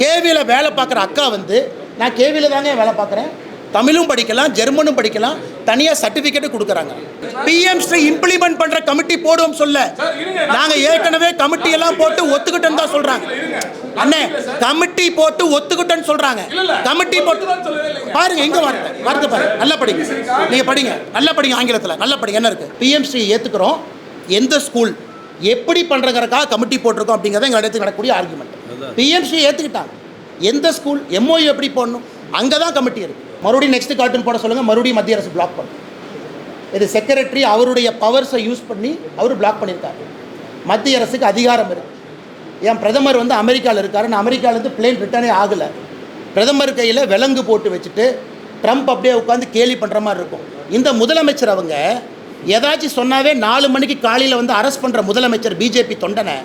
கேவியில் வேலை பார்க்குற அக்கா வந்து நான் கேவியில் தாங்க வேலை பார்க்குறேன். தமிழும் படிக்கலாம் ஜெர்மனும் படிக்கலாம் தனியாக சர்டிஃபிகேட்டு கொடுக்குறாங்க. பிஎம்ஸ்டி இம்ப்ளிமெண்ட் பண்ணுற கமிட்டி போடுவோம் சொல்ல. நாங்கள் ஏற்கனவே கமிட்டி எல்லாம் போட்டு ஒத்துக்கிட்டோன்னு தான் சொல்கிறாங்க அண்ணே கமிட்டி போட்டு ஒத்துக்கிட்டோன்னு சொல்கிறாங்க கமிட்டி போட்டு பாருங்க எங்க வார்த்தை? வார்த்தை பாருங்க. நல்லா படிங்க. நீங்க படிங்க. நல்லா படிங்க ஆங்கிலத்தில். நல்லா படிங்க. என்ன இருக்கு? பிஎம்சி ஏத்துக்கிறோம். எந்த ஸ்கூல் எப்படி பண்றதுக்காக கமிட்டி போட்டிருக்கோம் அப்படிங்கிறத எங்க இடத்துக்கு நடக்கக்கூடிய ஆர்குமெண்ட் பிஎம்சி ஏற்றுக்கிட்டாங்க எந்த ஸ்கூல் எம்ஓயு எப்படி போடணும்? அங்கே தான் கமிட்டி இருக்குது மறுபடியும் நெக்ஸ்ட் கார்ட்டூன் போட சொல்லுங்கள் மறுபடியும் மத்திய அரசு பிளாக் பண்ணும் இது செக்ரட்டரி அவருடைய பவர்ஸை யூஸ் பண்ணி அவர் பிளாக் பண்ணியிருக்காரு. மத்திய அரசுக்கு அதிகாரம் இருக்குது என் பிரதமர் வந்து அமெரிக்காவில் இருக்கார். நான் அமெரிக்காவிலேருந்து பிளேன் ரிட்டர்னே ஆகலை. பிரதமர் கையில் விலங்கு போட்டு வச்சுட்டு ட்ரம்ப் அப்படியே உட்காந்து கேலி பண்ணுற மாதிரி இருக்கும். இந்த முதலமைச்சர் அவங்க ஏதாச்சும் சொன்னாவே நாலு மணிக்கு காலையில் வந்து அரெஸ்ட் பண்ணுற முதலமைச்சர் பிஜேபி தொண்டனை.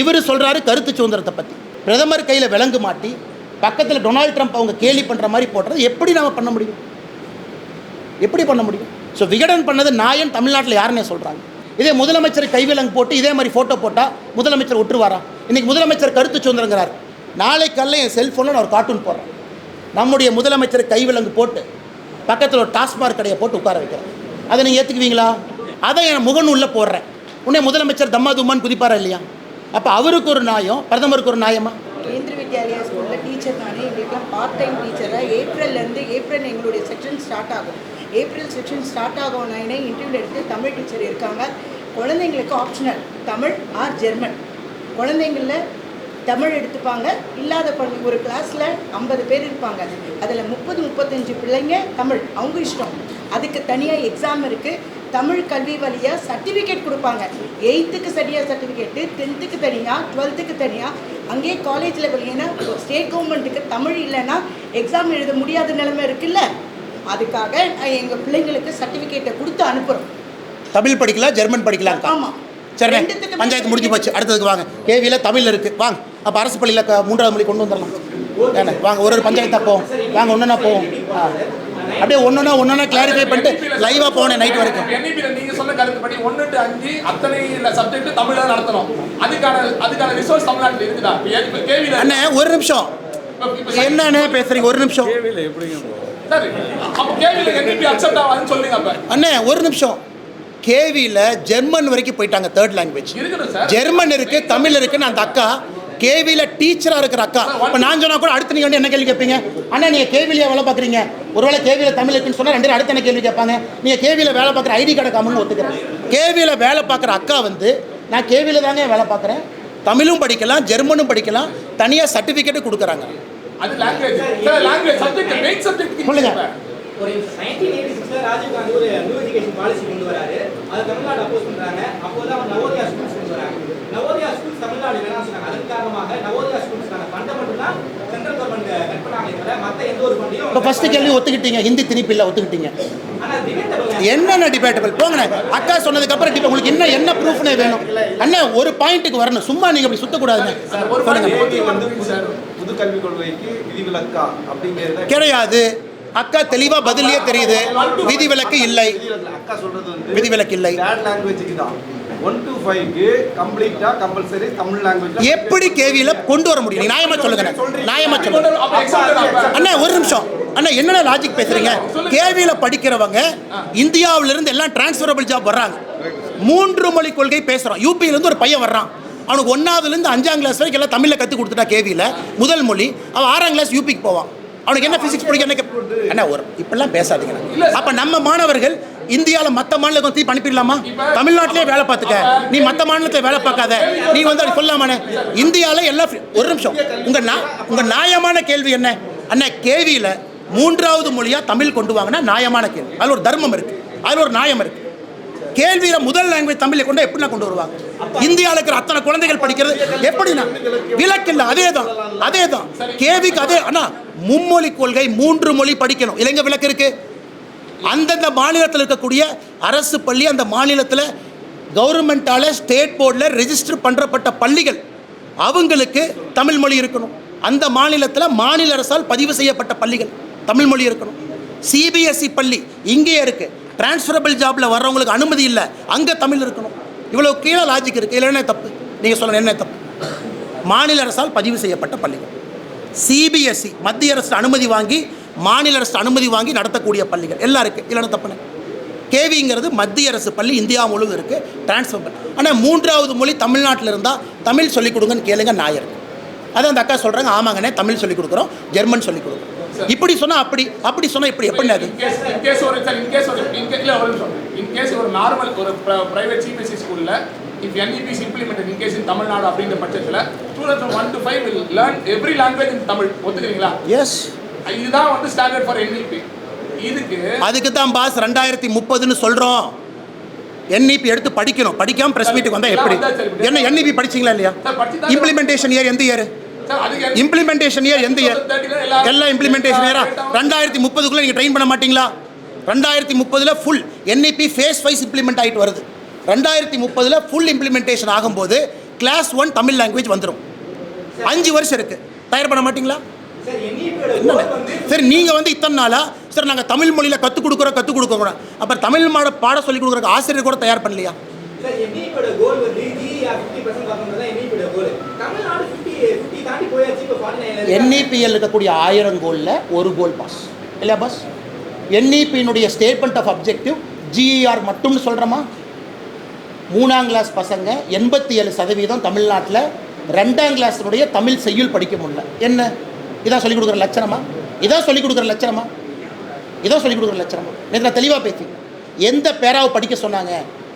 இவர் சொல்கிறாரு கருத்து சுதந்திரத்தை பற்றி பிரதமர் கையில் விலங்கு மாட்டி பக்கத்தில் டொனால்ட் ட்ரம்ப் அவங்க கேலி பண்ணுற மாதிரி போடுறது எப்படி நாம் பண்ண முடியும்? எப்படி பண்ண முடியும்? ஸோ விகடன் பண்ணது நாயன் தமிழ்நாட்டில் யாருன்னே சொல்கிறாங்க இதே முதலமைச்சர் கைவிலங்கு போட்டு இதே மாதிரி ஃபோட்டோ போட்டால் முதலமைச்சர் விட்டுருவாரா இன்றைக்கி முதலமைச்சர் கருத்து சுதந்திரங்கிறார். நாளைக்கல்ல என் செல்ஃபோனில் நான் ஒரு கார்ட்டூன் போடுறேன். நம்முடைய முதலமைச்சர் கைவிலங்கு போட்டு பக்கத்தில் ஒரு டாஸ்மார்க் கடையை போட்டு உட்கார வைக்கிறேன். அதை நீங்கள் ஏற்றுக்குவீங்களா அதை என் முகநூலில் போடுறேன். உடனே முதலமைச்சர் தம்மா தும்மான்னு குதிப்பாரா இல்லையா? அப்போ அவருக்கு ஒரு நியாயம் பிரதமருக்கு ஒரு நியாயமா? கேந்திர வித்யாலயா ஸ்கூலில் டீச்சர் நானே எங்களுக்குலாம் பார்ட் டைம் டீச்சராக ஏப்ரல்லேருந்து ஏப்ரல் எங்களுடைய செக்ஷன் ஸ்டார்ட் ஆகும். ஏப்ரல் செக்ஷன் ஸ்டார்ட் ஆகும் ஆகும்னே இன்டர்வியூ எடுத்து தமிழ் டீச்சர் இருக்காங்க. குழந்தைங்களுக்கு ஆப்ஷனல் தமிழ் ஆர் ஜெர்மன் குழந்தைங்களில் தமிழ் எடுத்துப்பாங்க. இல்லாத குழந்தை ஒரு கிளாஸில் ஐம்பது பேர் இருப்பாங்க. அதில் முப்பது முப்பத்தஞ்சு பிள்ளைங்க தமிழ். அவங்க இஷ்டம். அதுக்கு தனியாக எக்ஸாம் இருக்குது தமிழ் கல்வி வழியாக சர்டிஃபிகேட் கொடுப்பாங்க. எயித்துக்கு சரியாக சர்டிஃபிகேட்டு டென்த்துக்கு தனியாக டுவெல்த்துக்கு தனியாக அங்கேயே காலேஜ் லெவல் ஏன்னா ஸ்டேட் கவர்மெண்ட்டுக்கு தமிழ் இல்லைன்னா எக்ஸாம் எழுத முடியாத நிலைமை இருக்குல்ல. அதுக்காக எங்கள் பிள்ளைங்களுக்கு சர்டிஃபிகேட்டை கொடுத்து அனுப்புகிறோம் தமிழ் படிக்கலாம் ஜெர்மன் படிக்கலாம் ஆமாம் சரி பஞ்சாயத்து முடிஞ்சு போச்சு. அடுத்ததுக்கு வாங்க. கேவியில் தமிழில் இருக்குது வாங்க. அப்போ அரசு பள்ளியில் மூன்றாவது மொழி கொண்டு வந்துடலாம் வாங்க ஒரு ஒரு பஞ்சாயத்தாக போவோம். வாங்க ஒன்றுனா போவோம். அப்படியே ஒன்றுனா ஒன்றுனா கிளாரிஃபை பண்ணிட்டு லைவாக போனேன் நைட் வரைக்கும். NEP ல நீங்க சொன்ன கருத்துப்படி ஒன்று டு அஞ்சு அத்தனை சப்ஜெக்ட் தமிழ்ல நடத்தணும். அதுக்கான அதுக்கான ரிசோர்ஸ் தமிழ்நாட்டில் இருக்குதா? இப்ப கேவில அண்ணே ஒரு நிமிஷம். என்னண்ணே பேசுறீங்க? ஒரு நிமிஷம். சரி. அப்ப கேவில NEP அக்செப்ட் ஆகாதுன்னு சொல்லுங்க அப்ப. அண்ணே ஒரு நிமிஷம். கேவியில் ஜெர்மன் வரைக்கும் போயிட்டாங்க தேர்ட் லாங்குவேஜ் ஜெர்மன் இருக்கு தமிழ் இருக்குன்னு அந்த அக்கா கேவியில் டீச்சராக இருக்கிற அக்கா. இப்போ நான் சொன்னா கூட அடுத்து நீங்கள் வந்து என்ன கேள்வி கேட்பீங்க? அண்ணா நீங்கள் கேவிலியா வேலை பார்க்குறீங்க. ஒருவேளை கேவியில் தமிழ் இருக்குன்னு சொன்னால் ரெண்டு பேரும் அடுத்து என்ன கேள்வி கேட்பாங்க? நீங்கள் கேவியில் வேலை பார்க்குற ஐடி கார்டு காமன்னு ஒத்துக்கிறேன். கேவியில் வேலை பார்க்குற அக்கா வந்து நான் கேவியில் தாங்க வேலை பார்க்குறேன். தமிழும் படிக்கலாம் ஜெர்மனும் படிக்கலாம் தனியாக சர்டிஃபிகேட்டு கொடுக்குறாங்க. அது language sir language subject main subject சொல்லுங்க. ஒரு நைன்டீன் எயிட்டி சிக்ஸ்ல ராஜீவ் காந்தி ஒரு நியூ எஜுகேஷன் பாலிசி கொண்டு வராரு. அதை தமிழ்நாடு அப்போஸ் பண்றாங்க. அப்போதான் நவோதயா ஸ்கூல்ஸ் நவோதயா ஸ்கூல்ஸ் தமிழ்நாடு வேணாம் சொன்னாங்க அதன் காரணமாக நவோதயா ஸ்கூல்ஸ்க்கான ஃபண்டை மட்டும் தான் சென்ட்ரல் கவர்மெண்ட் கட் பண்ணாங்க தவிர மத்த எந்த ஒரு ஃபண்டையும் இப்போ ஃபஸ்ட்டு கேள்வி ஒத்துக்கிட்டீங்க. ஹிந்தி திணிப்பு இல்லை ஒத்துக்கிட்டீங்க. என்னென்ன டிபேட்டபிள் போங்கண்ணே அக்கா சொன்னதுக்கு அப்புறம். உங்களுக்கு என்ன என்ன ப்ரூஃப்னே வேணும்? அண்ணே ஒரு பாயிண்ட்டுக்கு வரணும். சும்மா நீங்க அப்படி சுத்தக்கூடாதுங்க. கிடையாது. அக்கா தெளிவா பதிலே தெரியுது. விதிவிலக்கு இல்லை. விதிவிலக்கு. அக்கா சொல்றது வந்து விதிவிலக்கு இல்லை. தேர்ட் லாங்குவேஜுக்கு தான். ஒன் டு ஃபைவ்க்கு கம்ப்ளீட்டா கம்பல்சரி தமிழ் லாங்குவேஜ் எப்படி கேவியில கொண்டு வர முடியும்? நீங்க நியாயமா சொல்லுங்க நியாயமா சொல்லுங்க. அண்ணா ஒரு நிமிஷம். அண்ணா என்னென்ன லாஜிக் பேசுறீங்க? கேவியில படிக்கிறவங்க இந்தியாவில இருந்து எல்லாம் டிரான்ஸ்ஃபரபிள் ஜாப் வர்றாங்க. மூன்று மொழி கொள்கை பேசுறோம். யூபியில இருந்து ஒரு பையன் வர்றான். அவனுக்கு ஒன்னாவதுல இருந்து அஞ்சாம் கிளாஸ் வரைக்கும் எல்லாம் தமிழ்ல கத்து கொடுத்துட்டா கேவியில. முதல் மொழி. அவன் ஆறாம் கிளாஸ் யூபிக்கு போவான். அவனுக்கு என்ன பிசிக்ஸ் பிடிக்கும்? என்ன ஒரு இப்பெல்லாம் பேசாதீங்க அப்ப நம்ம மாணவர்கள் இந்தியாவில் மற்ற மாநிலத்தை திருப்பி அனுப்பிடலாமா தமிழ்நாட்டிலே வேலை பார்த்துக்க. நீ மற்ற மாநிலத்தில் வேலை பார்க்காத. நீ வந்து அப்படி சொல்லலாமாண்ணே இந்தியாவில் எல்லாம் ஒரு நிமிஷம். உங்க நா- உங்க நியாயமான கேள்வி என்ன? அண்ணா கேவியில் மூன்றாவது மொழியா தமிழ் கொண்டு வாங்கினா நியாயமான கேள்வி. அதில் ஒரு தர்மம் இருக்கு. அதில் ஒரு நியாயம் இருக்கு. கேள்வியில முதல் லாங்குவேஜ் தமிழை கொண்டு எப்படின்னா கொண்டு வருவாங்க? இந்தியாவில் இருக்கிற அத்தனை குழந்தைகள் படிக்கிறது எப்படின்னா விலக்கு இல்லை அதே தான் அதே தான் கேவிக்கு அதே அண்ணா மும்மொழி கொள்கை மூன்று மொழி படிக்கணும். இலங்கை விளக்கு இருக்கு. அந்தந்த மாநிலத்தில் இருக்கக்கூடிய அரசு பள்ளி அந்த மாநிலத்தில் கவர்மெண்ட்டால் ஸ்டேட் போர்டில் ரெஜிஸ்டர் பண்ணுறப்பட்ட பள்ளிகள் அவங்களுக்கு தமிழ் மொழி இருக்கணும். அந்த மாநிலத்தில் மாநில அரசால் பதிவு செய்யப்பட்ட பள்ளிகள் தமிழ் மொழி இருக்கணும். சிபிஎஸ்இ பள்ளி இங்கேயே இருக்குது டிரான்ஸ்ஃபரபிள் ஜாப்பில் வர்றவங்களுக்கு அனுமதி இல்லை. அங்கே தமிழ் இருக்கணும். இவ்வளோ கீழே லாஜிக் இருக்குது இதில் என்ன தப்பு? நீங்கள் சொல்லணும் என்ன தப்பு? மாநில அரசால் பதிவு செய்யப்பட்ட பள்ளிகள். சிபிஎஸ்சி மத்திய அரசு அனுமதி வாங்கி மாநில அரசு அனுமதி வாங்கி நடத்தக்கூடிய பள்ளிகள். எல்லாம் இருக்குது இல்லைன்னா தப்புனே கேவிங்கிறது மத்திய அரசு பள்ளி இந்தியா முழுவதும் இருக்குது டிரான்ஸ்ஃபர் ஆனால் மூன்றாவது மொழி தமிழ்நாட்டில் இருந்தால் தமிழ் சொல்லிக் கொடுங்கன்னு கேளுங்க நாயர் அதான் அந்த அக்கா சொல்கிறாங்க ஆமாங்கண்ணே தமிழ் சொல்லிக் கொடுக்குறோம் ஜெர்மன் சொல்லிக் கொடுக்குறோம். இப்படி சொன்னால் அப்படி அப்படி சொன்னால் இப்படி எப்படி அது? இன்கேஸ் ஒரு இன்கேஸ் ஒரு இல்லை ஒரு நிமிஷம் இன்கேஸ் ஒரு நார்மல் ஒரு பிரைவேட் சிபிஎஸ்சி ஸ்கூலில் if NEP is implemented in case in Tamil Nadu அப்படின்ற பட்சத்தில் students one to five will learn every language in Tamil ஒத்துக்கிறீங்களா? எஸ் இதுதான் வந்து ஸ்டாண்டர்ட் ஃபார் என்இபி இதுக்கு அதுக்கு தான் பாஸ் ரெண்டாயிரத்தி முப்பதுன்னு சொல்கிறோம் என்இபி எடுத்து படிக்கணும். படிக்காம ப்ரெஸ் மீட்டுக்கு வந்தால் எப்படி? என்ன என்இபி படிச்சீங்களா இல்லையா? இம்ப்ளிமெண்டேஷன் இயர் எந்த இயர் இம்ப்ளிமெண்டேஷன் இயர் எந்த இயர் எல்லாம் இம்ப்ளிமெண்டேஷன் இயரா ரெண்டாயிரத்தி முப்பதுக்குள்ளே நீங்கள் ட்ரெயின் பண்ண மாட்டீங்களா? ரெண்டாயிரத்தி முப்பதில் full NEP phase wise implement ஆகிட்டு வருது. ரெண்டாயிரத்தி முப்பதில் ஃபுல் இம்ப்ளிமெண்டேஷன் ஆகும்போது கிளாஸ் ஒன் தமிழ் லாங்குவேஜ் வந்துடும் அஞ்சு வருஷம் இருக்குது தயார் பண்ண மாட்டீங்களா? சார் நீங்கள் வந்து இத்தனை நாளா? சார் நாங்கள் தமிழ் மொழியில் கற்றுக் கொடுக்குறோம் கற்றுக் கொடுக்குறோம் அப்புறம் தமிழ் மாட பாட சொல்லிக் கொடுக்குற ஆசிரியர் கூட தயார் பண்ணலையா? ஃபார்ட்டி நைன் என்இபியில் இருக்கக்கூடிய ஆயிரம் கோலில் ஒரு கோல் பாஸ் இல்லையா பாஸ் என்இபியினுடைய ஸ்டேட்மெண்ட் ஆஃப் அப்ஜெக்டிவ் ஜிஇஆர் மட்டும்னு சொல்கிறோமா மூணாம் கிளாஸ் பசங்க எண்பத்தி ஏழு சதவீதம் தமிழ்நாட்டில் ரெண்டாம் கிளாஸினுடைய தமிழ் செய்யுள் படிக்க முடியல. என்ன? இதான் சொல்லிக் கொடுக்குற லட்சணமா? இதான் சொல்லிக் கொடுக்குற லட்சணமா? இதான் சொல்லிக் கொடுக்குற லட்சணமா? நேற்று நான் தெளிவாக பேசி. எந்த பேராவை படிக்க சொன்னாங்க?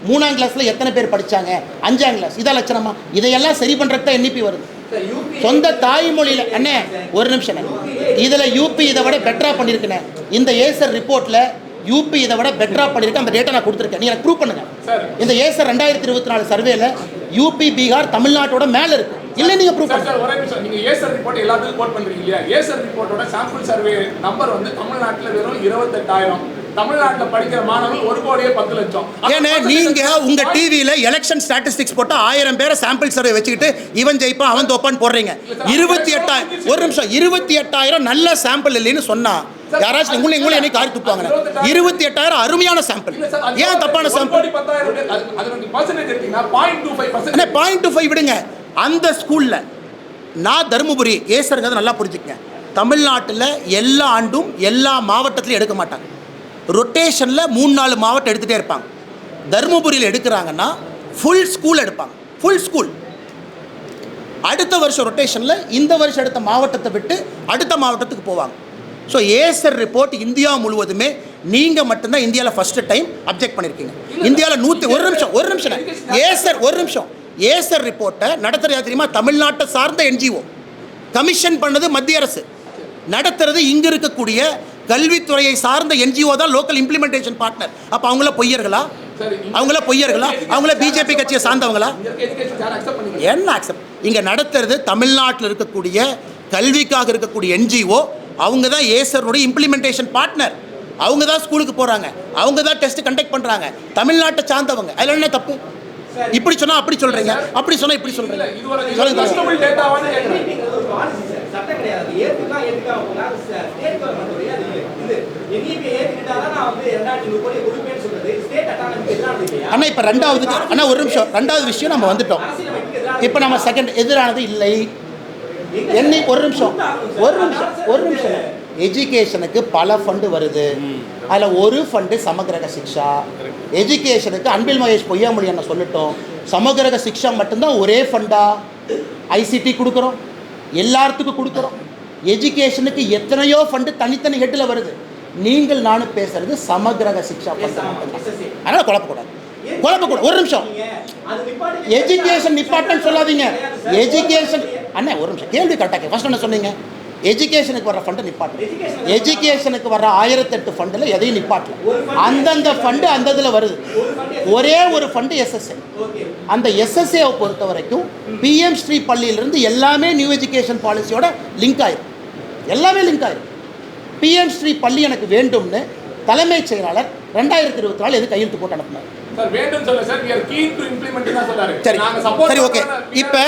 மூணாம் கிளாஸில் எத்தனை பேர் படித்தாங்க அஞ்சாம் கிளாஸ் இதான் லட்சணமா? இதையெல்லாம் சரி பண்ணுறதுக்கு தான் என்இபி வருது. சொந்த தாய்மொழியில் அண்ணே ஒரு நிமிஷம் இதில் யூபி இதை விட பெட்டரா பண்ணியிருக்கேன் இந்த ஏசர் ரிப்போர்ட்டில் யூபி இதை விட பெட்டரா பண்ணியிருக்கேன் அந்த டேட்டா நான் கொடுத்துருக்கேன். நீ எனக்கு ப்ரூவ் பண்ணுங்க. இந்த ஏசர் ரெண்டாயிரத்தி இருபத்தி நாலு சர்வேல யூபி பீகார் தமிழ்நாட்டோட மேலே இருக்கு. இல்லை நீங்கள் ப்ரூவ் சார் ஒரே நிமிஷம். நீங்க ஏசர் ரிப்போர்ட் எல்லாத்துக்கும் கோட் பண்றீங்க இல்லையா? ஏசர் ரிப்போர்ட்டோட சாம்பிள் சர்வே நம்பர் வந்து தமிழ்நாட்டுல வெறும் இருபத்தெட்டாயிரம். தமிழ்நாட்டுல படிக்கிற மாணவர்கள் ஒரு கோடியே பத்து லட்சம். ஏன்னா நீங்க உங்க டிவியில எலெக்ஷன் ஸ்டாட்டிஸ்டிக்ஸ் போட்டு ஆயிரம் பேரை சாம்பிள் சர்வே வச்சுக்கிட்டு இவன் ஜெயிப்பான் அவன் தோப்பான்னு போடுறீங்க. இருபத்தி எட்டாயிரம் ஒரு நிமிஷம். இருபத்தி எட்டாயிரம் நல்ல சாம்பிள் இல்லைன்னு சொன்னா யாராச்சும் உங்களை உங்களை என்னை காரி துப்புவாங்க இருபத்தி எட்டாயிரம் அருமையான சாம்பிள் ஏன் தப்பான சாம்பிள் கோடி பத்தாயிரம் பேர், அது- அது நீங்க percentage எடுத்தீங்கன்னா 0.25% அண்ணே பாயிண்ட் டு ஃபைவ் விடுங்க. அந்த ஸ்கூலில் நான் தருமபுரி ஏசருங்கிறத நல்லா புரிஞ்சுக்கங்க. தமிழ்நாட்டில் எல்லா ஆண்டும் எல்லா மாவட்டத்திலையும் எடுக்க மாட்டாங்க. ரொட்டேஷனில் மூணு நாலு மாவட்டம் எடுத்துகிட்டே இருப்பாங்க. தருமபுரியில் எடுக்கிறாங்கன்னா ஃபுல் ஸ்கூல் எடுப்பாங்க. ஃபுல் ஸ்கூல் அடுத்த வருஷம் ரொட்டேஷனில் இந்த வருஷம் எடுத்த மாவட்டத்தை விட்டு அடுத்த மாவட்டத்துக்கு போவாங்க. ஸோ ஏசர் ரிப்போர்ட் இந்தியா முழுவதுமே நீங்கள் மட்டும்தான் இந்தியாவில் ஃபஸ்ட்டு டைம் அப்ஜெக்ட் பண்ணியிருக்கீங்க இந்தியாவில் நூற்றி ஒரு நிமிஷம் ஒரு நிமிஷம் ஏசர் ஒரு நிமிஷம். ஏசர் ரிப்போர்ட்டை நடத்துறது தெரியுமா? தமிழ்நாட்டை சார்ந்த என்ஜிஓ கமிஷன் பண்ணது மத்திய அரசு. நடத்துறது இங்கே இருக்கக்கூடிய கல்வித்துறையை சார்ந்த என்ஜிஓ தான் லோக்கல் இம்ப்ளிமெண்டேஷன் பார்ட்னர் அப்போ அவங்கள பொய்யர்களா? அவங்கள பொய்யர்களா? அவங்கள பிஜேபி கட்சியை சார்ந்தவங்களா. என்ன அக்செப்ட் இங்கே நடத்துறது தமிழ்நாட்டில் இருக்கக்கூடிய கல்விக்காக இருக்கக்கூடிய என்ஜிஓ அவங்க தான் ஏசருடைய இம்ப்ளிமெண்டேஷன் பார்ட்னர் அவங்க தான் ஸ்கூலுக்கு போகிறாங்க அவங்க தான் டெஸ்ட் கண்டக்ட் பண்ணுறாங்க தமிழ்நாட்டை சார்ந்தவங்க. அதில் என்ன தப்பு? இப்படி சொன்னால் அப்படி சொல்கிறீங்க அப்படி சொன்னால் இப்படி இல்லையா? அண்ணா இப்போ ரெண்டாவது அண்ணா ஒரு நிமிஷம். ரெண்டாவது விஷயம் நம்ம வந்துட்டோம். இப்போ நம்ம செகண்ட் எதிரானது இல்லை. என்னை ஒரு நிமிஷம். ஒரு நிமிஷம் ஒரு நிமிஷம். எஜுகேஷனுக்கு பல ஃபண்டு வருது. அதில் ஒரு ஃபண்டு சமகிரக சிக்ஷா. எஜுகேஷனுக்கு அன்பில் மகேஷ் பொய்யாமொழி என்ன சொல்லட்டும். சமகிரக சிக்ஷா மட்டும்தான் ஒரே ஃபண்டா ஐசிடி கொடுக்குறோம். எல்லாத்துக்கும் கொடுக்குறோம். எஜுகேஷனுக்கு எத்தனையோ ஃபண்டு தனித்தனி ஹெட்டில் வருது. நீங்கள் நானும் பேசுறது சமகிரக சிக்ஷா அதனால் குழப்பக்கூடாது. குழப்பக்கூடாது. ஒரு நிமிஷம். எஜுகேஷன் நிப்பாட்டன் சொல்லாதீங்க. எஜுகேஷன் அண்ணே ஒரு நிமிஷம். கேள்வி கரெக்டாக ஃபர்ஸ்ட் என்ன சொன்னீங்க? எஜுகேஷனுக்கு வர்ற ஃபண்டை நிப்பாட்டு. எஜுகேஷனுக்கு வர்ற ஆயிரத்தெட்டு ஃபண்டில் எதையும் நிப்பாட்டல. அந்தந்த ஃபண்டு அந்த இதில் வருது. ஒரே ஒரு ஃபண்டு எஸ்எஸ்ஏ அந்த எஸ்எஸ்ஏவை பொறுத்த வரைக்கும் பிஎம் ஸ்ரீ பள்ளியிலிருந்து எல்லாமே நியூ எஜுகேஷன் பாலிசியோட லிங்க் ஆயிரும். எல்லாமே லிங்க் ஆயிரும். பிஎம் ஸ்ரீ பள்ளி எனக்கு வேண்டும்னு தலைமைச் செயலாளர் ரெண்டாயிரத்தி இருபத்தி நாலு எது கையெழுத்து போட்டு அனுப்புனார். சார், ஓகே இப்போ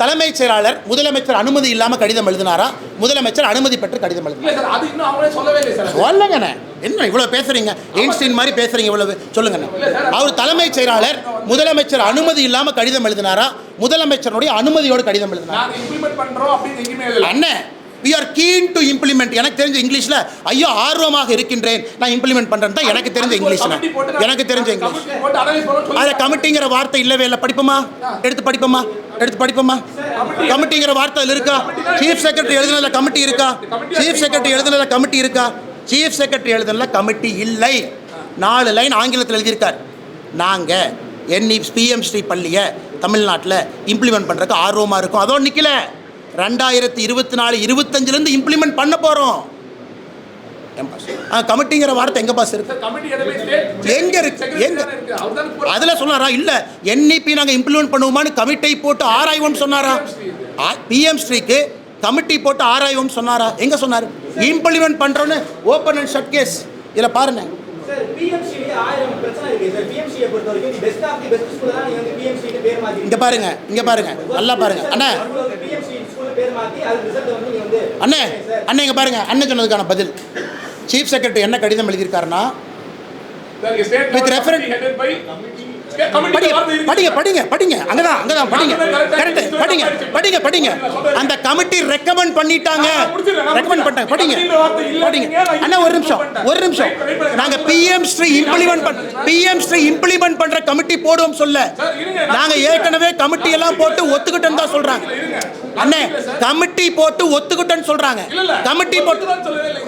தலைமைச் செயலாளர் முதலமைச்சர் அனுமதி இல்லாமல் கடிதம் எழுதினாரா? முதலமைச்சர் அனுமதி பெற்று கடிதம் எழுதினார். சொல்லுங்கண்ணே. என்ன இவ்வளோ பேசுறீங்க? ஐன்ஸ்டீன் மாதிரி பேசுறீங்க இவ்வளவு? சொல்லுங்கண்ணே. அவர் தலைமைச் செயலாளர் முதலமைச்சர் அனுமதி இல்லாமல் கடிதம் எழுதினாரா? முதலமைச்சருடைய அனுமதியோடு கடிதம் எழுதினாரா. அண்ணே we are keen to implement எனக்கு தெரிஞ்ச இங்கிலீஷில் ஐயோ ஆர்வமாக இருக்கின்றேன். நான் இம்ப்ளிமெண்ட் பண்ணுறேன் தான் எனக்கு தெரிஞ்ச இங்கிலீஷ்ல. எனக்கு தெரிஞ்ச இங்கிலீஷ். அதில் கமிட்டிங்கிற வார்த்தை இல்லவே இல்லை. படிப்போமா? எடுத்து படிப்போமா? எடுத்து படிப்போமா கமிட்டிங்கிற வார்த்தை அதில் இருக்கா? சீஃப் செக்ரட்டரி எழுதுனதில் கமிட்டி இருக்கா? சீஃப் செக்ரட்டரி எழுதுனதில் கமிட்டி இருக்கா? சீஃப் செக்ரட்டரி எழுதுனதில் கமிட்டி இல்லை. நாலு லைன் ஆங்கிலத்தில் எழுதியிருக்கார். நாங்கள் என்இ பிஎம் ஸ்ரீ பள்ளியை தமிழ்நாட்டில் இம்ப்ளிமெண்ட் பண்ணுறதுக்கு ஆர்வமாக இருக்கும். அதோடு நிற்கல ரெண்டாயிரத்தி இருபத்தி நாலு இருபத்தஞ்சிலேருந்து இம்ப்ளிமெண்ட் பண்ண போகிறோம் கமிட்டிங்கிற வார்த்தை எங்கே பாஸ் இருக்கு? எங்க இருக்கு? எங்க? அதில் சொன்னாரா? இல்லை. என்இபி நாங்கள் இம்ப்ளிமெண்ட் பண்ணுவோமான்னு கமிட்டி போட்டு ஆராய்வோம்னு சொன்னாரா? பிஎம் ஸ்ரீக்கு கமிட்டி போட்டு ஆராய்வோம் சொன்னாரா? எங்கே சொன்னார்? இம்ப்ளிமெண்ட் பண்ணுறோன்னு ஓப்பன் அண்ட் ஷட் கேஸ் இதில் பாருங்க. இங்கே பாருங்க இங்கே பாருங்க. நல்லா பாருங்க. அண்ணா. பிஎம்சி ஸ்கூல் பேர் மாத்தி அது ரிசல்ட் வந்து நீங்க வந்து அண்ணே அண்ணே இங்கே பாருங்க அண்ணன் சொன்னதுக்கான பதில். சீஃப் செக்ரட்டரி என்ன கடிதம் எழுதியிருக்காருன்னா ஸ்டேட் With படிங்க படிங்க படிங்க அங்கதான் அங்கதான் படிங்க. கரெக்ட் படிங்க படிங்க படிங்க. அந்த கமிட்டி ரெக்கமெண்ட் பண்ணிட்டாங்க. ரெக்கமெண்ட் பண்ணிட்டாங்க. படிங்க படிங்க. அண்ணா ஒரு நிமிஷம் ஒரு நிமிஷம். நாங்க பிஎம் ஸ்ரீ இம்ப்ளிமெண்ட் பண்ண பிஎம் ஸ்ரீ இம்ப்ளிமெண்ட் பண்ற கமிட்டி போடுவோம் சொல்ல. நாங்க ஏற்கனவே கமிட்டி எல்லாம் போட்டு ஒத்துக்கிட்டோன்னு தான் சொல்றாங்க. அண்ணே கமிட்டி போட்டு ஒத்துக்கிட்டோன்னு சொல்றாங்க. கமிட்டி போட்டு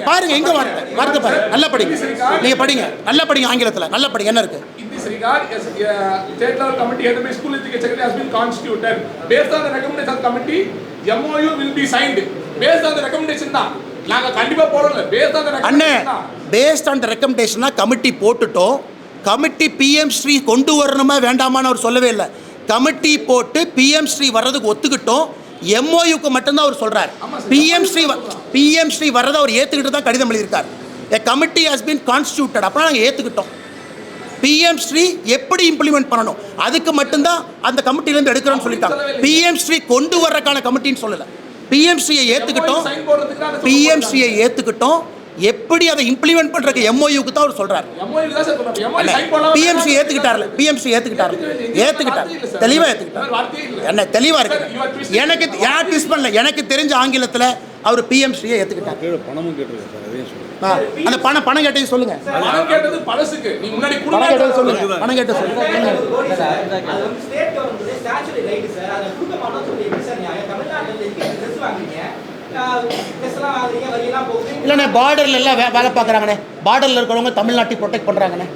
பாருங்க எங்க வார்த்தை வார்த்தை பாருங்க. நல்லா படிங்க. நீங்க படிங்க. நல்லா படிங்க ஆங்கிலத்துல. நல்லா படிங்க. என்ன இருக்கு? This regard, yes, uh, state level committee by school education secretary has been constituted. Based on the recommendation of the committee, MOU will be signed. Based on the recommendation தான். நாங்க கண்டிப்பா போடல. Based on the அண்ணே. Based on ரெக்கமெண்டேஷனாக committee போட்டுட்டோம் committee PM Shri கொண்டு வரணுமா வேண்டாமான்னு அவர் சொல்லவே இல்லை கமிட்டி போட்டு பிஎம் ஸ்ரீ வர்றதுக்கு ஒத்துக்கிட்டோம் எம்ஓயுக்கு மட்டும்தான் அவர் சொல்றார் பிஎம் ஸ்ரீ பிஎம் ஸ்ரீ வர்றதை அவர் ஏற்றுக்கிட்டு தான் கடிதம் எழுதியிருக்கார் a committee has been constituted அப்போ நாங்கள் ஏற்றுக்கிட்டோம் பிஎம் ஸ்ரீ எப்படி இம்ப்ளிமெண்ட் பண்ணணும்? அதுக்கு மட்டும்தான் அந்த கமிட்டிலேருந்து எடுக்கிறோம்னு சொல்லிட்டாங்க. பிஎம் ஸ்ரீ கொண்டு வர்றதுக்கான கமிட்டின்னு சொல்லலை. பிஎம் ஸ்ரீயை ஏற்றுக்கிட்டோம் பிஎம்சியை ஏற்றுக்கிட்டோம் எப்படி அதை இம்ப்ளிமெண்ட் பண்ணுறதுக்கு எம்ஓயுக்கு தான் அவர் சொல்கிறார் பிஎம்சி ஏற்றுக்கிட்டார்ல பிஎம்சி ஏற்றுக்கிட்டார் ஏற்றுக்கிட்டார் தெளிவாக ஏற்றுக்கிட்டார். என்ன தெளிவாக இருக்கு. எனக்கு யார் ட்விஸ்ட் பண்ணல? எனக்கு தெரிஞ்ச ஆங்கிலத்தில் அவர் பிஎம்சியை ஏற்றுக்கிட்டார் அந்த பணம் பணம் கேட்டது சொல்லுங்க. பணம் கேட்டது பழசுக்கு. நீ முன்னாடி பணம் கேட்டது. சொல்லுங்க. பணம் கேட்டது சொல்லுங்க. இல்லைண்ணே பார்டர்ல எல்லாம் வே- வேலை பார்க்குறாங்கண்ணே. பார்டரில் இருக்கிறவங்க தமிழ்நாட்டை ப்ரொடெக்ட் பண்ணுறாங்கண்ணே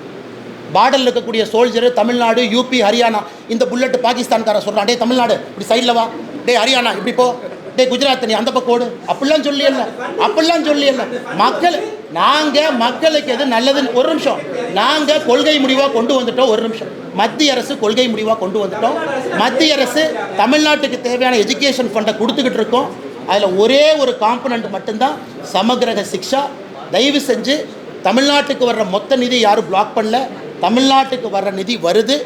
பார்டரில் இருக்கக்கூடிய சோல்ஜரு தமிழ்நாடு யூபி ஹரியானா இந்த புல்லட் பாகிஸ்தான்காரன் சொல்கிறான் டே தமிழ்நாடு இப்படி சைடில் வா. டே ஹரியானா இப்படி போ. டே குஜராத் நீ அந்த பக்கம் ஓடு. அப்படிலாம் சொல்லி இல்லை அப்படிலாம் சொல்லி இல்லை மக்கள் நாங்கள் மக்களுக்கு எது நல்லதுன்னு ஒரு நிமிஷம். நாங்கள் கொள்கை முடிவாக கொண்டு வந்துட்டோம் ஒரு நிமிஷம். மத்திய அரசு கொள்கை முடிவாக கொண்டு வந்துட்டோம். மத்திய அரசு தமிழ்நாட்டுக்கு தேவையான எஜுகேஷன் ஃபண்டை கொடுத்துக்கிட்டு இருக்கோம். அதில் ஒரே ஒரு காம்பனண்ட் மட்டும்தான் சமகிரக சிக்ஷா. தயவு செஞ்சு தமிழ்நாட்டுக்கு வர்ற மொத்த நிதி யாரும் பிளாக் பண்ணல. தமிழ்நாட்டுக்கு வர்ற நிதி வருது.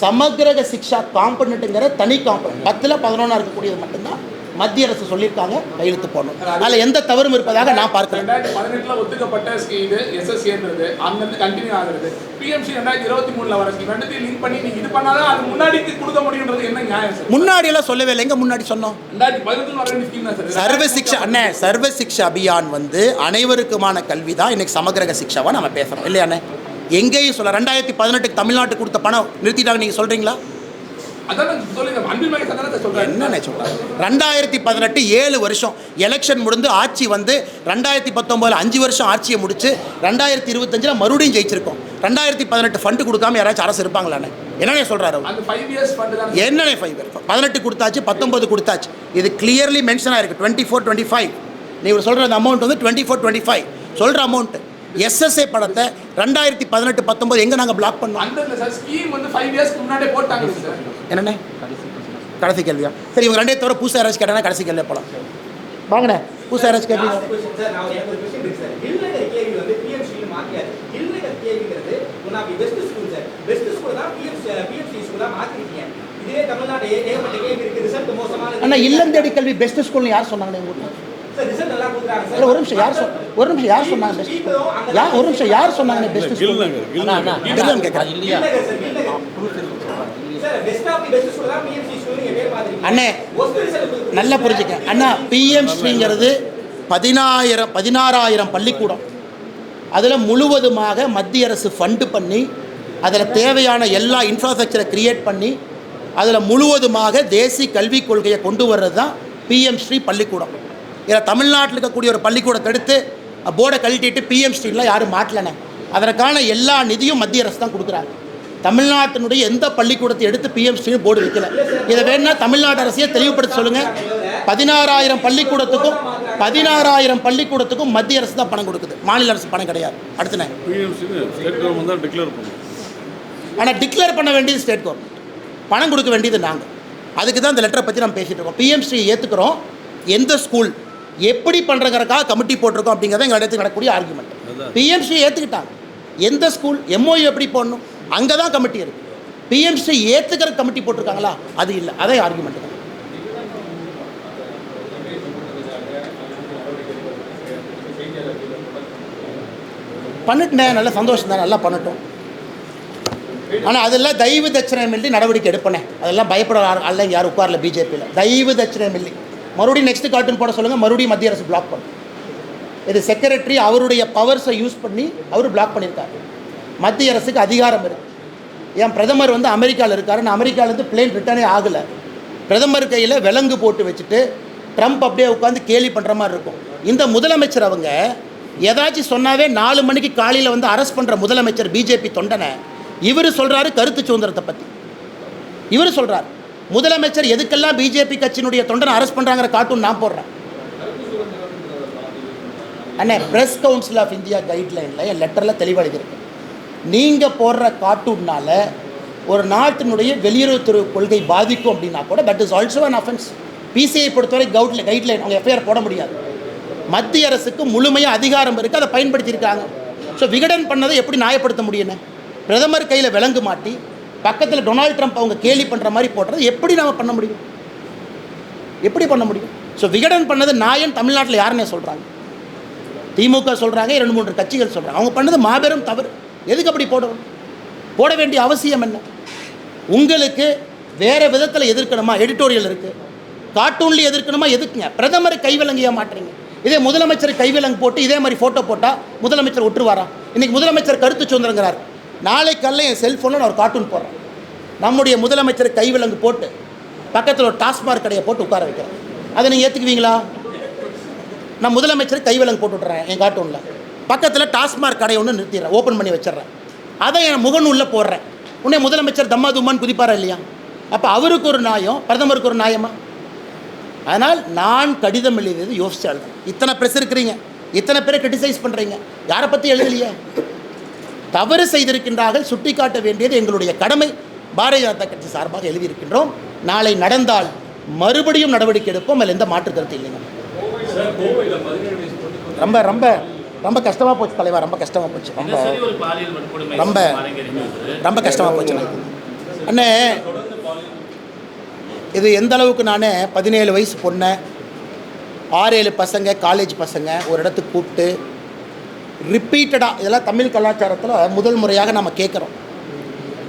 சமகிரக சிக்ஷா காம்பனண்ட்டுங்கிற தனி காம்பனண்ட் பத்தில் பதினொன்றா இருக்கக்கூடியது மட்டும்தான். மத்திய அரசு சொல்லியிருக்காங்க கையெழுத்து போடணும். அதில் எந்த தவறும் இருப்பதாக நான் பார்க்கிறேன் பதினெட்டுல ஒத்துக்கப்பட்ட இது எஸ்எஸ்ஏன்றது அங்கிருந்து கண்டினியூ ஆகுறது. பிஎம்சி ரெண்டாயிரத்தி இருபத்தி மூணுல வர ரெண்டுத்தையும் லிங்க் பண்ணி நீங்க இது பண்ணாதான் அது முன்னாடிக்கு கொடுக்க முடியுன்றது என்ன நியாயம் சார்? முன்னாடி எல்லாம் சொல்லவே இல்லை. எங்க முன்னாடி சொன்னோம்? ரெண்டாயிரத்தி பதினெட்டுல வர ஸ்கீம் தான் சார். சர்வ சிக்ஷா அண்ணே சர்வ சிக்ஷா அபியான் வந்து அனைவருக்குமான கல்வி தான். இன்னைக்கு சமகிரக சிக்ஷாவா நம்ம பேசுகிறோம் இல்லையா அண்ணே? எங்கேயும் சொல்ல ரெண்டாயிரத்தி பதினெட்டுக்கு தமிழ்நாட்டுக்கு கொடுத்த பணம் நிறுத்திட்டாங்க நீங்கள் சொல்கிறீங்களா என்னண்ணே சொல்கிறாங்க ரெண்டாயிரத்தி பதினெட்டு ஏழு வருஷம் எலெக்ஷன் முடிந்து ஆட்சி வந்து ரெண்டாயிரத்தி பத்தொம்போதில் அஞ்சு வருஷம் ஆட்சியை முடிச்சு ரெண்டாயிரத்தி இருபத்தஞ்சில் மறுபடியும் ஜெயிச்சிருக்கோம். ரெண்டாயிரத்தி பதினெட்டு ஃபண்டு கொடுக்காம யாராச்சும் அரசு இருப்பாங்களாண்ணே என்னண்ணே சொல்கிறாரு அந்த ஃபைவ் இயர்ஸ் பதினெட்டு கொடுத்தாச்சு பத்தொம்பது கொடுத்தாச்சு. இது கிளியர்லி மென்ஷன் ஆயிருக்கு. டுவெண்ட்டி ஃபோர் டுவெண்ட்டி ஃபைவ் நீங்கள் சொல்கிற அந்த அமௌண்ட் வந்து டுவெண்ட்டி ஃபோர் டுவெண்ட்டி ஃபைவ் சொல்கிற அமௌண்ட் எஸ்எஸ்ஏ படத்தை ரெண்டாயிரத்தி பதினெட்டு பத்தொம்பது எங்கே நாங்கள் பிளாக் பண்ணோம்? அந்த இல்ல சார் ஸ்கீம் வந்து ஃபைவ் இயர்ஸ்க்கு முன்னாடியே போட்டாங்க சார். என்னண்ணே? கடைசி கேள்வியா? சரி இவங்க ரெண்டே தவிர புதுசாக யாராச்சும் கேட்டாங்கன்னா கடைசி கேள்வியா போகலாம் வாங்கண்ணே புதுசாக யாராச்சும் கேள்வி. அண்ணா இல்லம் தேடி கல்வி பெஸ்ட் ஸ்கூல்னு யார் சொன்னாங்க இல்லை ஒரு நிமிஷம் யார் சொல் ஒரு நிமிஷம் யார் சொன்னாங்க பெஸ்ட் யார் ஒரு நிமிஷம் யார் சொன்னாங்க பெஸ்ட் ஸ்கூல் கேட்குறேன் மாத்திருக்கீங்க. அண்ணே. நல்லா புரிஞ்சுக்க. அண்ணா பிஎம் ஸ்ரீங்கிறது பதினாயிரம் பதினாறாயிரம் பள்ளிக்கூடம். அதில் முழுவதுமாக மத்திய அரசு ஃபண்டு பண்ணி அதில் தேவையான எல்லா இன்ஃப்ராஸ்ட்ரக்சரை கிரியேட் பண்ணி அதில் முழுவதுமாக தேசிய கல்விக் கொள்கையை கொண்டு வர்றது தான் பிஎம் ஸ்ரீ பள்ளிக்கூடம். இதில் தமிழ்நாட்டில் இருக்கக்கூடிய ஒரு பள்ளிக்கூடத்தை எடுத்து போர்டை கழட்டிட்டு பிஎம் ஸ்ரீலாம் யாரும் மாட்டலனே அதற்கான எல்லா நிதியும் மத்திய அரசு தான் கொடுக்குறாங்க தமிழ்நாட்டினுடைய எந்த பள்ளிக்கூடத்தை எடுத்து பிஎம் ஸ்ரீ போர்டு வைக்கல. இதை வேணா தமிழ்நாடு அரசையே தெளிவுபடுத்த சொல்லுங்கள் பதினாறாயிரம் பள்ளிக்கூடத்துக்கும் பதினாறாயிரம் பள்ளிக்கூடத்துக்கும் மத்திய அரசு தான் பணம் கொடுக்குது. மாநில அரசு பணம் கிடையாது. பண்ணும். ஆனால் டிக்ளேர் பண்ண வேண்டியது ஸ்டேட் கவர்மெண்ட் பணம் கொடுக்க வேண்டியது நாங்கள் அதுக்கு தான் இந்த லெட்டரை பற்றி நம்ம பேசிகிட்டு இருக்கோம். பிஎம்ஸ்ரீ ஏற்றுக்கிறோம் எந்த ஸ்கூல் எப்படி பண்ணுறங்கிறக்காக கமிட்டி போட்டிருக்கோம் அப்படிங்கிறத எங்கள் இடத்துக்கு நடக்கக்கூடிய ஆர்குமெண்ட் பிஎம்ஸ்ரீ ஏற்றுக்கிட்டாங்க எந்த ஸ்கூல் எம்ஓயு எப்படி போடணும்? அங்கே தான் கமிட்டி இருக்குது பிஎம்ஸ்ரீ ஏற்றுக்கிற கமிட்டி போட்டிருக்காங்களா? அது இல்லை. அதே ஆர்குமெண்ட் தான். பண்ணிட்டேன். நல்ல சந்தோஷம் தான். நல்லா பண்ணட்டும். ஆனால் அதெல்லாம் தயவு தட்சணை மில்லி நடவடிக்கை எடுப்பனே. அதெல்லாம் பயப்பட அல்ல யாரும் உட்காரல பிஜேபியில் தயவு தட்சணை மில்லி. மறுபடியும் நெக்ஸ்ட் கார்ட்டூன் போட சொல்லுங்கள் மறுபடியும் மத்திய அரசு பிளாக் பண்ணும் இது செக்ரட்டரி அவருடைய பவர்ஸை யூஸ் பண்ணி அவர் பிளாக் பண்ணியிருக்காரு. மத்திய அரசுக்கு அதிகாரம் இருக்குது ஏன் பிரதமர் வந்து அமெரிக்காவில் இருக்காரு. நான் அமெரிக்காவிலேருந்து பிளேன் ரிட்டர்னே ஆகலை. பிரதமர் கையில் விலங்கு போட்டு வச்சுட்டு ட்ரம்ப் அப்படியே உட்காந்து கேலி பண்ணுற மாதிரி இருக்கும். இந்த முதலமைச்சர் அவங்க ஏதாச்சும் சொன்னாவே நாலு மணிக்கு காலையில் வந்து அரெஸ்ட் பண்ணுற முதலமைச்சர் பிஜேபி தொண்டனை. இவர் சொல்கிறாரு கருத்து சுதந்திரத்தை பற்றி இவர் சொல்கிறார் முதலமைச்சர் எதுக்கெல்லாம் பிஜேபி கட்சியினுடைய தொண்டனை அரெஸ்ட் பண்ணுறாங்கிற கார்ட்டூன் நான் போடுறேன். அண்ணே ப்ரெஸ் கவுன்சில் ஆஃப் இந்தியா கைட்லைனில் என் லெட்டரில் தெளிவடைஞ்சிருக்கு நீங்கள் போடுற கார்ட்டூன்னால ஒரு நாட்டினுடைய வெளியுறவுத்துறை கொள்கை பாதிக்கும் அப்படின்னா கூட that is also an offence PCI பொறுத்தவரை கவுட்ல கைட்லைன் அவங்க எஃப்ஐஆர் போட முடியாது. மத்திய அரசுக்கு முழுமையாக அதிகாரம் இருக்குது அதை பயன்படுத்தியிருக்காங்க ஸோ விகடன் பண்ணதை எப்படி நியாயப்படுத்த முடியும்னு பிரதமர் கையில் விலங்கு மாட்டி பக்கத்தில் டொனால்ட் ட்ரம்ப் அவங்க கேலி பண்ணுற மாதிரி போடுறது எப்படி நம்ம பண்ண முடியும்? எப்படி பண்ண முடியும்? ஸோ விகடன் பண்ணது நாயன் தமிழ்நாட்டில் யாருன்னே சொல்கிறாங்க திமுக சொல்கிறாங்க ரெண்டு மூன்று கட்சிகள் சொல்கிறாங்க அவங்க பண்ணது மாபெரும் தவறு. எதுக்கு அப்படி போடணும்? போட வேண்டிய அவசியம் என்ன? உங்களுக்கு வேறு விதத்தில் எதிர்க்கணுமா? எடிட்டோரியல் இருக்குது கார்ட்டூன்லேயே எதிர்க்கணுமா? எதுக்குங்க? பிரதமர் கைவிலங்கிய மாட்டுறீங்க. இதே முதலமைச்சர் கைவிலங்கு போட்டு இதே மாதிரி ஃபோட்டோ போட்டால் முதலமைச்சர் ஒட்டுருவாரா இன்றைக்கி முதலமைச்சர் கருத்து சுதந்திரங்கிறார். நாளை காலைல என் செல்ஃபோனில் நான் ஒரு கார்ட்டூன் போடுறேன். நம்முடைய முதலமைச்சர் கைவிலங்கு போட்டு பக்கத்தில் ஒரு டாஸ்மார்க் கடையை போட்டு உட்கார வைக்கிறேன். அதை நீங்கள் ஏற்றுக்குவீங்களா நான் முதலமைச்சர் கைவிலங்கு போட்டு விட்றேன் என் கார்ட்டூனில் பக்கத்தில் டாஸ்மார்க் கடை ஒன்று நிறுத்திடுறேன் ஓப்பன் பண்ணி வச்சிடுறேன். அதை என் முகநூலில் போடுறேன். உடனே முதலமைச்சர் தம்மா தும்மான்னு குதிப்பாரா இல்லையா? அப்போ அவருக்கு ஒரு நியாயம் பிரதமருக்கு ஒரு நியாயமா? அதனால் நான் கடிதம் எழுதியது யோசிச்சு எழுதுறேன் இத்தனை ப்ரெஸ் இருக்கிறீங்க. இத்தனை பேரை கிரிட்டிசைஸ் பண்ணுறீங்க யாரை பற்றி எழுதலையே? தவறு செய்திருக்கின்றார்கள் சுட்டிக்காட்ட வேண்டியது எங்களுடைய கடமை. பாரதிய ஜனதா கட்சி சார்பாக எழுதியிருக்கின்றோம். நாளை நடந்தால் மறுபடியும் நடவடிக்கை எடுப்போம். அதில் எந்த மாற்று கருத்து இல்லைங்க. ரொம்ப ரொம்ப ரொம்ப கஷ்டமாக போச்சு தலைவா ரொம்ப கஷ்டமாக போச்சு. ரொம்ப ரொம்ப ரொம்ப கஷ்டமாக போச்சு அண்ணே இது எந்த அளவுக்கு நான் பதினேழு வயசு பொண்ணை ஆறு ஏழு பசங்க காலேஜ் பசங்க ஒரு இடத்துக்கு கூப்பிட்டு ரிப்பீட்டடாக இதெல்லாம் தமிழ் கலாச்சாரத்தில் முதல் முறையாக நம்ம கேட்குறோம்.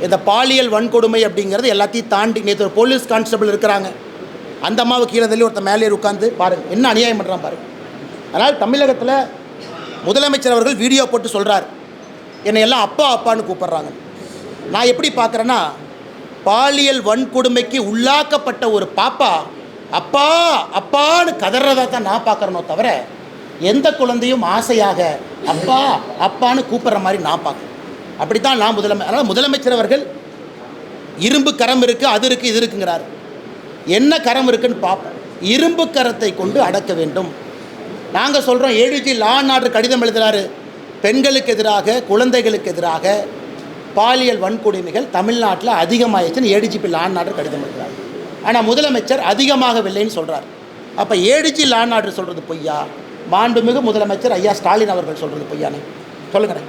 இந்த பாலியல் வன்கொடுமை அப்படிங்கிறது எல்லாத்தையும் தாண்டி நேற்று ஒரு போலீஸ் கான்ஸ்டபிள் இருக்கிறாங்க. அந்த அம்மாவை கீழே தள்ளி ஒருத்தன் மேலே உட்காந்து பாருங்கள் என்ன அநியாயம் பண்ணுறான் பாருங்கள் அதனால் தமிழகத்தில் முதலமைச்சர் அவர்கள் வீடியோ போட்டு சொல்கிறார் என்னை எல்லாம் அப்பா அப்பான்னு கூப்பிட்றாங்க. நான் எப்படி பார்க்குறேன்னா பாலியல் வன்கொடுமைக்கு உள்ளாக்கப்பட்ட ஒரு பாப்பா அப்பா அப்பான்னு கதறதை தான் நான் பார்க்குறனோ தவிர எந்த குழந்தையும் ஆசையாக அப்பா அப்பான்னு கூப்பிட்ற மாதிரி நான் பார்க்குறேன் அப்படித்தான் நான் முதலமை அதனால் முதலமைச்சர் அவர்கள் இரும்பு கரம் இருக்குது அது இருக்குது இது இருக்குங்கிறார். என்ன கரம் இருக்குன்னு பார்ப்போம். இரும்பு கரத்தை கொண்டு அடக்க வேண்டும். நாங்கள் சொல்கிறோம் ஏடிஜி லா நாடு கடிதம் எழுதுகிறாரு பெண்களுக்கு எதிராக குழந்தைகளுக்கு எதிராக பாலியல் வன்கொடுமைகள் தமிழ்நாட்டில் அதிகமாயிடுச்சுன்னு ஏடிஜிபி லா அண்ட் கடிதம் எழுதுகிறார் ஆனால் முதலமைச்சர் அதிகமாகவில்லைன்னு சொல்கிறார் அப்போ ஏடிஜி லா அண்ட் சொல்கிறது பொய்யா? மாண்புமிகு முதலமைச்சர் ஐயா ஸ்டாலின் அவர்கள் சொல்கிறது பொய்யானே. சொல்லுங்கண்ணே.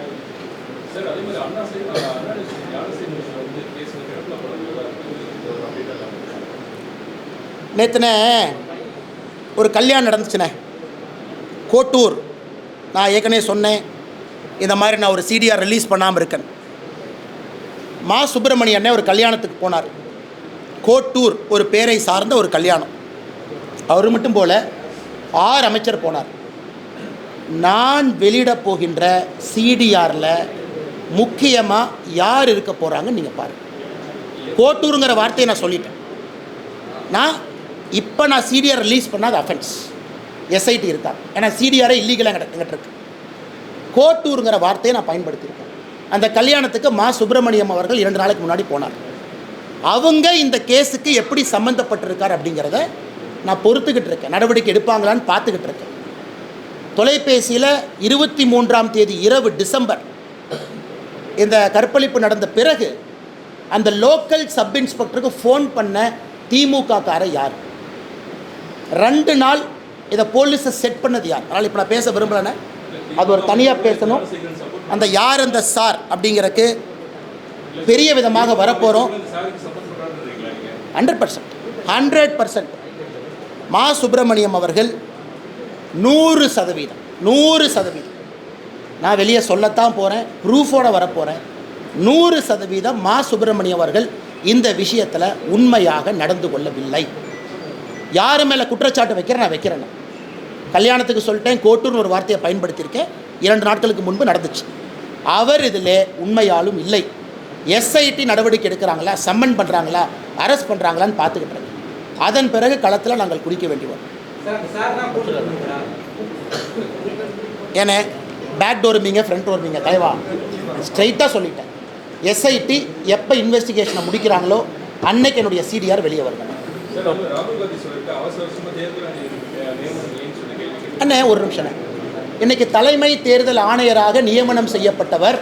நேற்றுனே ஒரு கல்யாணம் நடந்துச்சுண்ணே கோட்டூர். நான் ஏற்கனவே சொன்னேன். இந்த மாதிரி நான் ஒரு சிடிஆர் ரிலீஸ் பண்ணாமல் இருக்கேன். மா சுப்பிரமணிய அண்ணன் ஒரு கல்யாணத்துக்கு போனார். கோட்டூர் ஒரு பேரை சார்ந்த ஒரு கல்யாணம். அவர் மட்டும் போல ஆறு அமைச்சர் போனார். நான் வெளியிட போகின்ற சிடிஆரில் முக்கியமாக யார் இருக்க போகிறாங்கன்னு நீங்கள் பாருங்கள் கோட்டூருங்கிற வார்த்தையை நான் சொல்லிட்டேன். நான் இப்போ நான் சிடிஆர் ரிலீஸ் பண்ணாத அஃபென்ஸ் எஸ்ஐடி இருக்கா ஏன்னா சிடிஆரே இல்லீகலாக எங்கிட்ட இருக்கு கோட்டூருங்கிற வார்த்தையை நான் பயன்படுத்தியிருக்கேன். அந்த கல்யாணத்துக்கு மா சுப்பிரமணியம் அவர்கள் இரண்டு நாளைக்கு முன்னாடி போனார். அவங்க இந்த கேஸுக்கு எப்படி சம்மந்தப்பட்டிருக்கார் அப்படிங்கிறத நான் பொறுத்துக்கிட்டு இருக்கேன். நடவடிக்கை எடுப்பாங்களான்னு பார்த்துக்கிட்டு இருக்கேன். தொலைபேசியில் இருபத்தி மூன்றாம் தேதி இரவு டிசம்பர். இந்த கற்பழிப்பு நடந்த பிறகு அந்த லோக்கல் சப் இன்ஸ்பெக்டருக்கு ஃபோன் பண்ண திமுக காரை யார்? ரெண்டு நாள் இதை போலீஸை செட் பண்ணது யார்? அதனால் இப்போ நான் பேச விரும்பலண்ணே. அது ஒரு தனியாக பேசணும். அந்த யார் அந்த சார் அப்படிங்கிறக்கு பெரிய விதமாக வரப்போகிறோம் hundred percent hundred percent Ma Subramanian அவர்கள் நூறு சதவீதம் நூறு சதவீதம். நான் வெளியே சொல்லத்தான் போகிறேன் ப்ரூஃபோட வரப்போகிறேன் நூறு சதவீதம் மா சுப்பிரமணியம் அவர்கள் இந்த விஷயத்தில் உண்மையாக நடந்து கொள்ளவில்லை. யார் மேலே குற்றச்சாட்டு வைக்கிறேன் நான் வைக்கிறேன். கல்யாணத்துக்கு சொல்லிட்டேன் கோட்டூர்னு ஒரு வார்த்தையை பயன்படுத்தியிருக்கேன். இரண்டு நாட்களுக்கு முன்பு நடந்துச்சு. அவர் இதில் உண்மையாலும் இல்லை. எஸ்ஐடி நடவடிக்கை எடுக்கிறாங்களா சம்மன் பண்ணுறாங்களா அரெஸ்ட் பண்ணுறாங்களான்னு பார்த்துக்கிட்டு அதன் பிறகு களத்தில் நாங்கள் குடிக்க வேண்டி வரும். சார் ஏன்னா பேக் டோர் மீங்க ஃப்ரண்ட் டோர் மீங்க தலைவா ஸ்ட்ரைட்டாக சொல்லிட்டேன். எஸ்ஐடி எப்போ இன்வெஸ்டிகேஷனை முடிக்கிறாங்களோ அன்னைக்கு என்னுடைய சிடிஆர் வெளியே வரணும் அண்ணே ஒரு நிமிஷம் இன்னைக்கு தலைமை தேர்தல் ஆணையராக நியமனம் செய்யப்பட்டவர்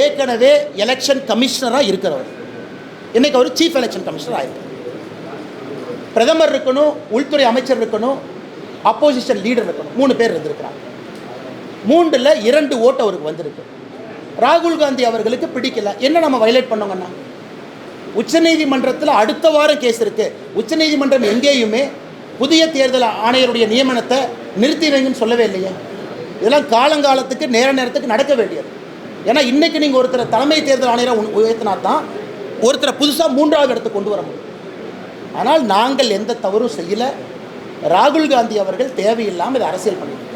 ஏற்கனவே எலெக்ஷன் கமிஷனராக இருக்கிறவர். இன்னைக்கு அவர் சீஃப் எலெக்ஷன் கமிஷனர் ஆயிருக்கார் பிரதமர் இருக்கணும் உள்துறை அமைச்சர் இருக்கணும் அப்போசிஷன் லீடர் இருக்கணும். மூணு பேர் இருந்திருக்கிறாங்க. மூன்றில் இரண்டு ஓட்டு அவருக்கு வந்திருக்கு. ராகுல் காந்தி அவர்களுக்கு பிடிக்கல. என்ன நம்ம வயலேட் பண்ணோங்கன்னா? உச்சநீதிமன்றத்தில் அடுத்த வாரம் கேஸ் இருக்கு. உச்சநீதிமன்றம் எங்கேயுமே புதிய தேர்தல் ஆணையருடைய நியமனத்தை நிறுத்தி வைங்கன்னு சொல்லவே இல்லையே. இதெல்லாம் காலங்காலத்துக்கு நேர நேரத்துக்கு நடக்க வேண்டியது. ஏன்னா இன்னைக்கு நீங்கள் ஒருத்தரை தலைமை தேர்தல் ஆணையரை உயர்த்தினா தான் ஒருத்தரை புதுசாக மூன்றாவது இடத்துக்கு கொண்டு வர முடியும். ஆனால் நாங்கள் எந்த தவறும் செய்யல. ராகுல் காந்தி அவர்கள் தேவையில்லாமல் இதை அரசியல் பண்ணிட்டு